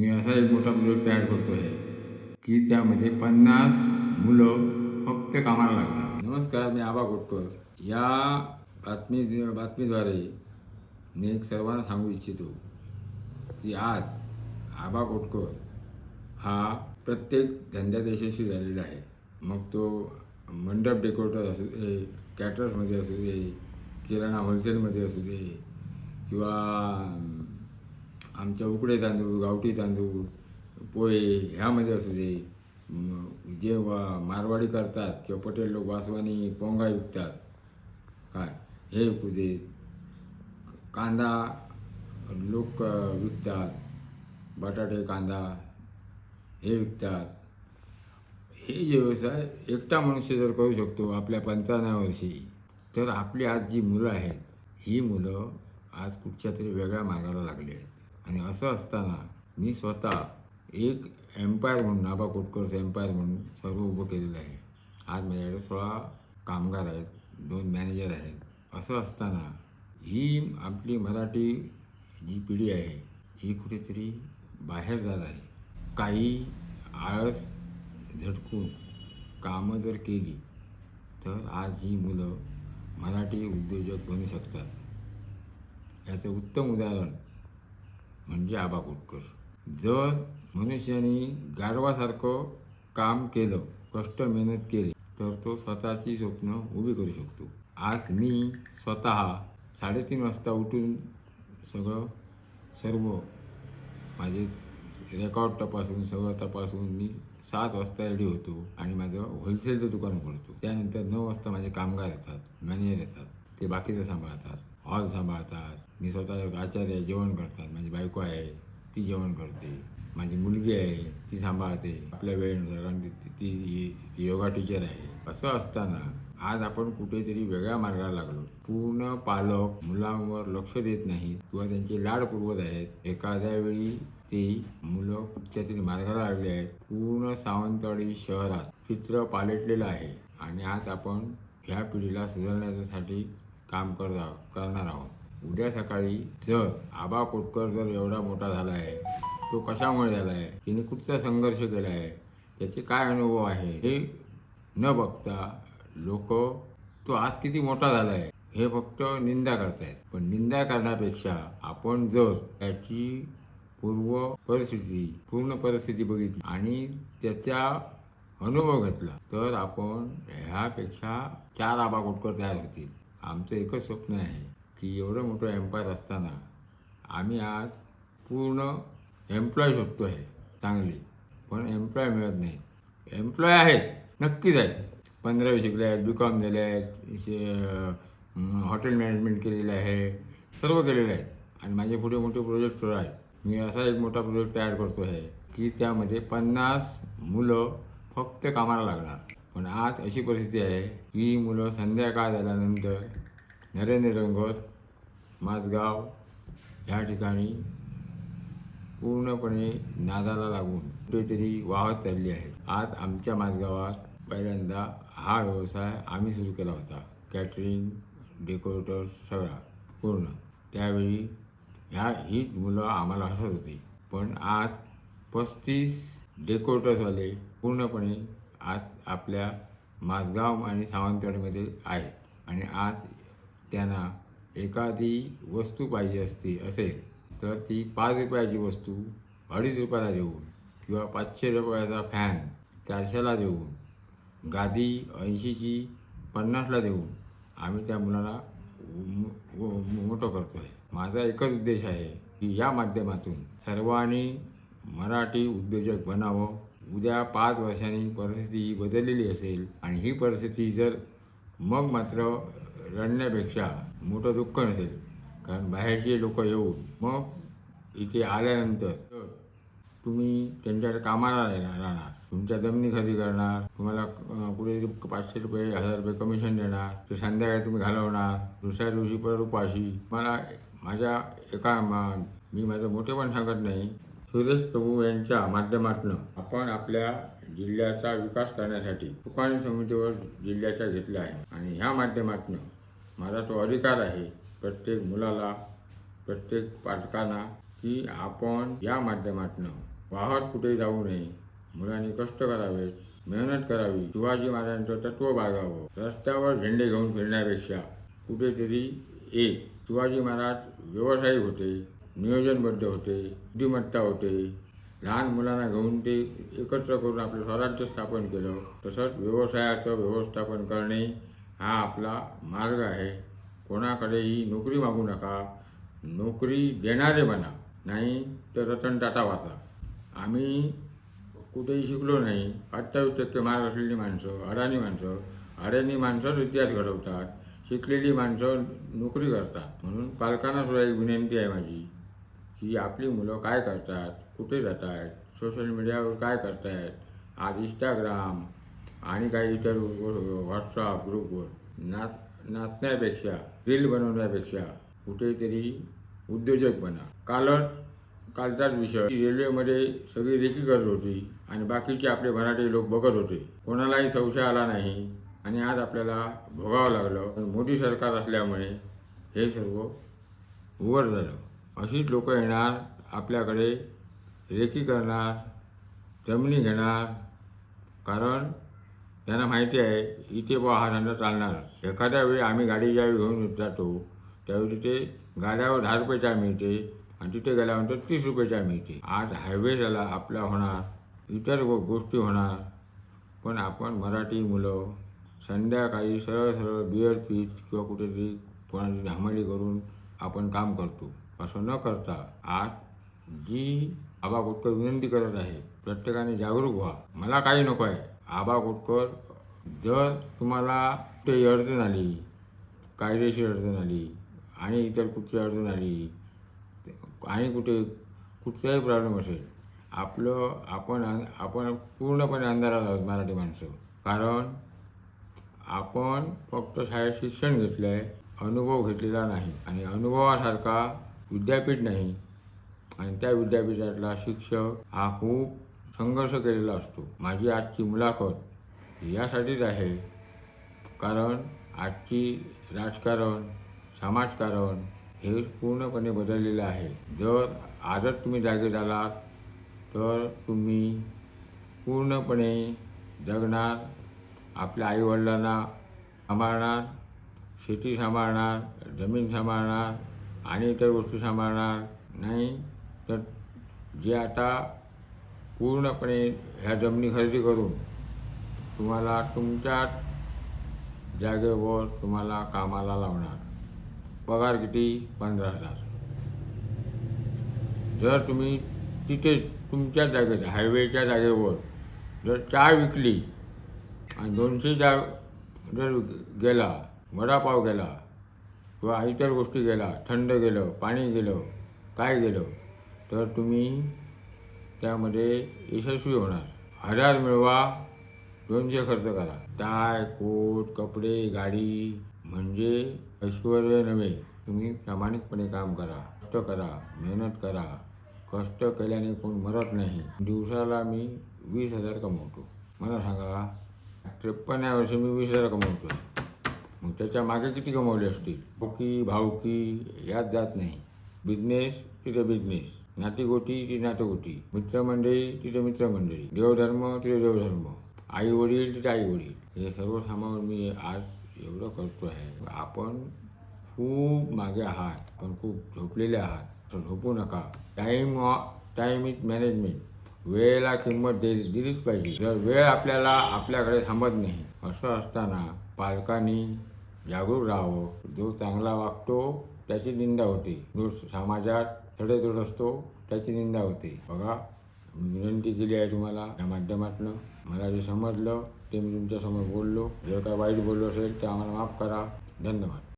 मी असा एक मोठा प्रोजेक्ट तयार करतो आहे की त्यामध्ये पन्नास मुलं फक्त कामाला लागणार. नमस्कार मी आबा गोटकर. या बातमी बातमीद्वारे मी एक सर्वांना सांगू इच्छितो की आज आबा गोटकर हा प्रत्येक धंद्यात यशस्वी झालेला आहे. मग तो मंडप डेकोरेटर असू दे कॅटरर्समध्ये असू दे किराणा होलसेलमध्ये असू दे किंवा आमच्या उकडे तांदूळ गावठी तांदूळ पोहे ह्यामध्ये असू दे जे मारवाडी करतात किंवा पटेल लोक वासवानी पोंगा विकतात. काय? हे विकू दे. कांदा लोक विकतात. बटाटे कांदा हे विकतात. हे जे व्यवसाय एकटा मनुष्य जर करू शकतो आपल्या पंचावन्न वर्षी तर आपली आज जी मुलं आहेत ही मुलं आज कुठच्या तरी वेगळ्या मार्गाला लागली आहेत. आणि असं असताना मी स्वतः एक एम्पायर म्हणून नाबा कोटकरचं एम्पायर म्हणून सर्व उभं केलेलं आहे. आज माझ्याकडे सोळा कामगार आहेत दोन मॅनेजर आहेत. असं असताना ही आपली मराठी जी पिढी आहे ही कुठेतरी बाहेर जात आहे. काही आळस झटकून कामं जर केली तर आज ही मुलं मराठी उद्योजक बनू शकतात. याचं उत्तम उदाहरण म्हणजे आबा कुटकर. जर मनुष्याने गाढवासारखं काम केलं कष्ट मेहनत केली तर तो स्वतःची स्वप्न उभी करू शकतो. आज मी स्वतः साडेतीन वाजता उठून सगळं सर्व माझे रेकॉर्ड तपासून सगळं तपासून मी सात वाजता रेडी होतो आणि माझं होलसेलचं दुकान उघडतो. त्यानंतर नऊ वाजता माझे कामगार येतात मॅनेजर येतात ते बाकीचं सांभाळतात. हॉल सांभाळतात. मी स्वतः आचार्य जेवण करतात. माझी बायको आहे ती जेवण करते. माझी मुलगी आहे ती सांभाळते. आपल्या वेळेनुसार कारण ती ती ती योगा टीचर आहे. असं असताना आज आपण कुठेतरी वेगळ्या मार्गाला लागलो. पूर्ण पालक मुलांवर लक्ष देत नाहीत किंवा त्यांचे लाड पुरवत आहेत. एखाद्या वेळी ते मुलं कुठच्या तरी मार्गाला लागले आहेत. पूर्ण सावंतवाडी शहरात चित्र पालटलेलं आहे. आणि आज आपण ह्या पिढीला सुधारण्यासाठी काम करता करणार आहोत. उद्या सकाळी जर आबा कोटकर जर एवढा मोठा झाला आहे तो कशामुळे झाला आहे तिने कुठचा संघर्ष केला आहे त्याचे काय अनुभव आहे? हे न बघता लोक तो आज किती मोठा झाला आहे हे फक्त निंदा करतायत. पण निंदा करण्यापेक्षा आपण जर त्याची पूर्व परिस्थिती पूर्ण परिस्थिती बघितली आणि त्याचा अनुभव घेतला तर आपण ह्यापेक्षा चार आबा कोटकर तयार होतील. आमचं एकच स्वप्न आहे की एवढं मोठं एम्पायर असताना आम्ही आज पूर्ण एम्प्लॉय शोधतो आहे चांगली. पण एम्प्लॉय मिळत नाही. एम्प्लॉय आहेत नक्कीच आहेत. पंधरावी शिकले आहेत बी कॉम झाले आहेत हॉटेल मॅनेजमेंट केलेलं आहे सर्व केलेलं आहे. आणि माझे पुढे मोठे प्रोजेक्ट सुरू आहेत. मी असा एक मोठा प्रोजेक्ट तयार करतो आहे की त्यामध्ये पन्नास मुलं फक्त कामाला लागणार. पण आज अशी परिस्थिती आहे की मुलं संध्याकाळ झाल्यानंतर नरेंद्र रंगोर माझगाव ह्या ठिकाणी पूर्णपणे नादाला लागून कुठेतरी वाहत चालली आहे आज आमच्या माझगावात पहिल्यांदा हा व्यवसाय आम्ही सुरू केला होता. कॅटरिंग डेकोरेटर्स सगळा पूर्ण. त्यावेळी ह्या ही मुलं आम्हाला हसत होती. पण आज पस्तीस डेकोरेटर्सवाले पूर्णपणे आज आपल्या माझगाव आणि सावंतवाडीमध्ये आहेत. आणि आज त्यांना एखादी वस्तू पाहिजे असती असेल तर ती पाच रुपयाची वस्तू अडीच रुपयाला देऊन किंवा पाचशे रुपयाचा फॅन चारशेला देऊन गादी ऐंशीची पन्नासला देऊन आम्ही त्या मुलाला मोठं करतो आहे माझा एकच उद्देश आहे की या माध्यमातून सर्वांनी मराठी उद्योजक बनावं. उद्या पाच वर्षांनी परिस्थिती ही बदललेली असेल आणि ही परिस्थिती जर मग मात्र रडण्यापेक्षा मोठं दुःख नसेल कारण बाहेरचे लोक येऊन मग इथे आल्यानंतर तुम्ही त्यांच्याकडे कामाला राहणार राहणार तुमच्या जमिनी खरेदी करणार तुम्हाला अं, कुठेतरी पाचशे रुपये हजार रुपये कमिशन देणार ते संध्याकाळी तुम्ही घालवणार दुसऱ्या दिवशी परत उपाशी. मला माझ्या एका मा- मी माझं मोठेपण सांगत नाही सुरेश प्रभू यांच्या माध्यमातून आपण आपल्या जिल्ह्याचा विकास करण्यासाठी सुकाणी समितीवर जिल्ह्याच्या घेतल्या आहे. आणि ह्या माध्यमातून माझा तो अधिकार आहे प्रत्येक मुलाला प्रत्येक पालकांना की आपण या माध्यमातून वाहत कुठे जाऊ नये मुलांनी कष्ट करावेत मेहनत करावी शिवाजी महाराजांचं तत्व बाळगावं रस्त्यावर झेंडे घेऊन फिरण्यापेक्षा कुठेतरी एक शिवाजी महाराज व्यवसायी होते नियोजनबद्ध होते बुद्धिमत्ता होते. लहान मुलांना घेऊन ते एकत्र करून आपलं स्वराज्य स्थापन केलं. तसंच व्यवसायाचं व्यवस्थापन करणे हा आपला मार्ग आहे. कोणाकडेही नोकरी मागू नका. नोकरी देणारे बना नाही तर रतन टाटा वाचा. आम्ही कुठेही शिकलो नाही. अठ्ठावीस टक्के मार्क असलेली माणसं अडाणी माणसं. अडाणी माणसंच इतिहास घडवतात. शिकलेली माणसं नोकरी करतात. म्हणून पालकांना सुद्धा एक विनंती आहे माझी. की आपली मुलं काय करतात कुठे जात आहेत सोशल मीडियावर काय करतायत आज इंस्टाग्राम आणि काही इतर व्हॉट्सअप ग्रुपवर नाच नाचण्यापेक्षा रील बनवण्यापेक्षा कुठेतरी उद्योजक बना. कालच कालचाच विषय रेल्वेमध्ये सगळी रेकी करत होती आणि बाकीचे आपले मराठी लोक बघत होते. कोणालाही संशय आला नाही आणि आज आपल्याला भोगावं लागलं. पण मोदी सरकार असल्यामुळे हे सर्व उघड झालं. अशीच लोकं येणार आपल्याकडे रेकी करणार जमिनी घेणार. कारण त्यांना माहिती आहे इथे बा हा धंदा चालणार. एखाद्या वेळी आम्ही गाडी ज्यावेळी घेऊन जातो त्यावेळी तिथे गाड्यावर दहा रुपये चहा मिळते आणि तिथे गेल्यानंतर तीस रुपये चहा मिळते. आज हायवे झाला आपला होणार इतर गो गोष्टी होणार. पण आपण मराठी मुलं संध्याकाळी सरळ सरळ बिअर पीत किंवा कुठेतरी कोणाची धामाली करून आपण काम करतो. असं न करता आज जी आबा कोटकर विनंती करत आहे प्रत्येकाने जागरूक व्हा. मला काही नको आहे. आबा कोटकर जर तुम्हाला कुठे अडचण आली कायदेशीर अडचण आली आणि इतर कुठची अडचण आली आणि कुठे कुठचाही प्रॉब्लेम असेल आपलं आपण आपण पूर्णपणे अंधारात आहोत मराठी माणसं. कारण आपण फक्त शाळेत शिक्षण घेतलं आहे अनुभव घेतलेला नाही. आणि अनुभवासारखा विद्यापीठ नाही. आणि त्या विद्यापीठातला शिक्षक हा खूप संघर्ष केलेला असतो. माझी आजची मुलाखत यासाठीच आहे. कारण आजची राजकारण समाजकारण हे पूर्णपणे बदललेलं आहे. जर आजच तुम्ही जागे झालात तर तुम्ही पूर्णपणे जगणार आपल्या आईवडिलांना सांभाळणार शेती सांभाळणार जमीन सांभाळणार आणि इतर वस्तू सांभाळणार नाही तर जे आता पूर्णपणे ह्या जमिनी खरेदी करून तुम्हाला तुमच्याच जागेवर तुम्हाला कामाला लावणार. पगार किती? पंधरा हजार. जर तुम्ही तिथे तुमच्या जागेत हायवेच्या जागेवर जर चहा विकली आणि दोनशे जा जर गेला वडापाव गेला किंवा इतर गोष्टी गेला थंड गेलं पाणी गेलं काय गेलं तर तुम्ही त्यामध्ये यशस्वी होणार. हजार मिळवा दोनशे खर्च करा. टाय कोट कपडे गाडी म्हणजे ऐश्वर नव्हे. तुम्ही प्रामाणिकपणे काम करा कष्ट करा मेहनत करा. कष्ट केल्याने कोण मरत नाही. दिवसाला मी वीस हजार कमवतो. मला सांगा त्रेपन्न वर्षी मी वीस हजार कमवतो मग त्याच्यामागे किती कमवले असतील? भावकी भावकी यात जात नाही. बिझनेस तिथे बिझनेस नातीगोटी ती नातगोटी मित्रमंडळी तिथे मित्रमंडळी. देवधर्म तिथे देवधर्म. आई वडील तिथे आई वडील. हे सर्व सामावर मी आज एवढं करतो आहे. आपण खूप मागे आहात पण खूप झोपलेले आहात. तर झोपू नका. टाईम टाईम इज मॅनेजमेंट वेळेला किंमत दे दिलीच पाहिजे. जर वेळ आपल्याला आपल्याकडे थांबत नाही असं असताना पालकांनी जागरूक राहावं. जो चांगला वागतो त्याची निंदा होते. जो समाजात तडेतोड असतो त्याची निंदा होते. बघा मी विनंती केली आहे तुम्हाला या माध्यमातून. मला जे समजलं ते मी तुमच्यासमोर बोललो. जर काय वाईट बोललो असेल तर आम्हाला माफ करा. धन्यवाद.